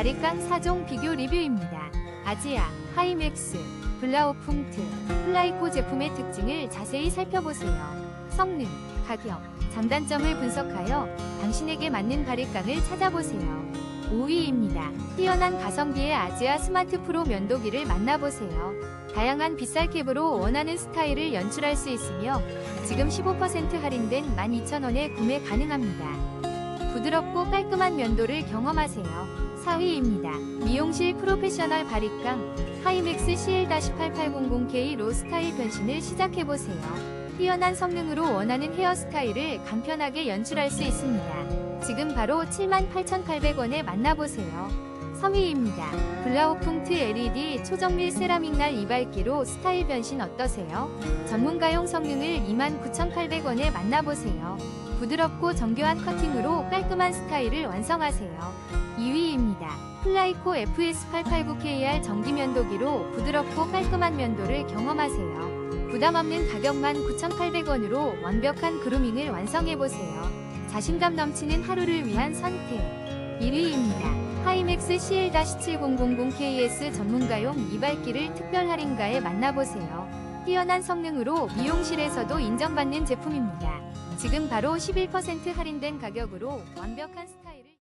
바리깡 4종 비교 리뷰입니다. 아지아, 하이맥스, 블라우풍트, 플라이코 제품의 특징을 자세히 살펴보세요. 성능, 가격, 장단점을 분석하여 당신에게 맞는 바리깡을 찾아보세요. 5위입니다. 뛰어난 가성비의 아지아 스마트 프로 면도기를 만나보세요. 다양한 빗살 캡으로 원하는 스타일을 연출할 수 있으며 지금 15% 할인된 12,000원에 구매 가능합니다. 부드럽고 깔끔한 면도를 경험하세요. 4위입니다. 미용실 프로페셔널 바리깡 하이맥스 CL-8800K 로 스타일 변신을 시작해보세요. 뛰어난 성능으로 원하는 헤어스타일을 간편하게 연출할 수 있습니다. 지금 바로 78,800원에 만나보세요. 3위입니다. 블라우풍트 LED 초정밀 세라믹 날 이발기로 스타일 변신 어떠세요? 전문가용 성능을 29,800원에 만나보세요. 부드럽고 정교한 커팅으로 깔끔한 스타일을 완성하세요. 2위입니다. 플라이코 FS889KR 전기 면도기로 부드럽고 깔끔한 면도를 경험하세요. 부담 없는 가격만 9,800원으로 완벽한 그루밍을 완성해보세요. 자신감 넘치는 하루를 위한 선택. 1위입니다. 하이맥스 CL-7000KS 전문가용 이발기를 특별 할인가에 만나보세요. 뛰어난 성능으로 미용실에서도 인정받는 제품입니다. 지금 바로 11% 할인된 가격으로 완벽한 스타일을